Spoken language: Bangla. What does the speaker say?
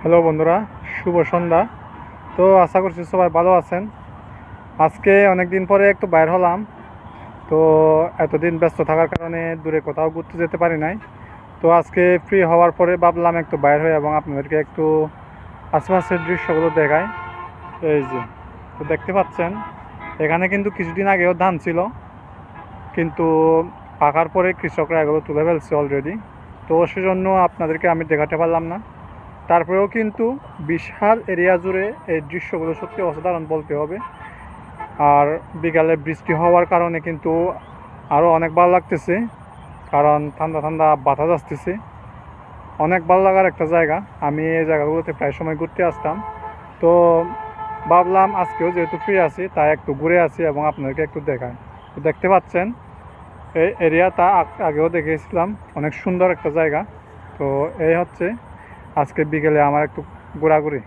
হ্যালো বন্ধুরা, শুভ সন্ধ্যা। তো আশা করছি সবাই ভালো আছেন। আজকে অনেক দিন পরে একটু বাইর হলাম। তো এতদিন ব্যস্ত থাকার কারণে দূরে কোথাও ঘুরতে যেতে পারি নাই। তো আজকে ফ্রি হওয়ার পরে ভাবলাম একটু বাইর হয়ে এবং আপনাদেরকে একটু আশেপাশের দৃশ্যগুলো দেখায় এই যে, তো দেখতে পাচ্ছেন, এখানে কিন্তু কিছুদিন আগেও ধান ছিল। কিন্তু পাকার পরে কৃষকরা এগুলো তুলে ফেলছে অলরেডি তো সেজন্য আপনাদেরকে আমি দেখাতে পারলাম না। তারপরেও কিন্তু বিশাল এরিয়া জুড়ে এই দৃশ্যগুলো সত্যি অসাধারণ বলতে হবে। আর বিকালে বৃষ্টি হওয়ার কারণে কিন্তু আরও অনেক ভালো লাগতেছে, কারণ ঠান্ডা ঠান্ডা বাতাস আসতেছে। অনেক ভালো লাগার একটা জায়গা। আমি এই জায়গাগুলোতে প্রায় সময় ঘুরতে আসতাম। তো ভাবলাম আজকেও যেহেতু ফ্রি আছি, তাই একটু ঘুরে আসি এবং আপনাদেরকে একটু দেখাই। তো দেখতে পাচ্ছেন, এই এরিয়াটা আগেও দেখেছিলাম, অনেক সুন্দর একটা জায়গা। তো এই হচ্ছে আজকে বিকেলে আমার একটু ঘোরাঘুরি।